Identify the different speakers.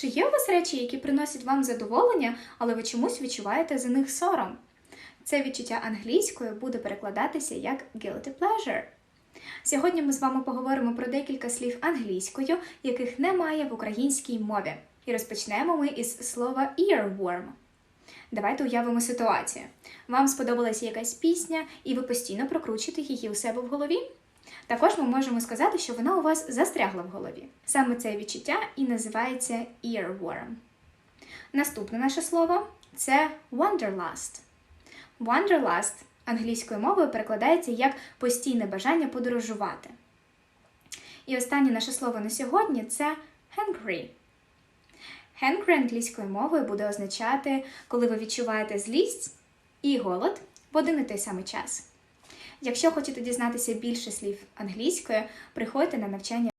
Speaker 1: Чи є у вас речі, які приносять вам задоволення, але ви чомусь відчуваєте за них сором? Це відчуття англійською буде перекладатися як guilty pleasure. Сьогодні ми з вами поговоримо про декілька слів англійською, яких немає в українській мові. І розпочнемо ми із слова earworm. Давайте уявимо ситуацію. Вам сподобалася якась пісня, і ви постійно прокручуєте її у себе в голові. Також ми можемо сказати, що вона у вас застрягла в голові. Саме це відчуття і називається earworm. Наступне наше слово це wanderlust. Wanderlust англійською мовою перекладається як постійне бажання подорожувати. І останнє наше слово на сьогодні це hungry. Hungry англійською мовою буде означати, коли ви відчуваєте злість і голод в один і той самий час. Якщо хочете дізнатися більше слів англійською, приходьте на навчання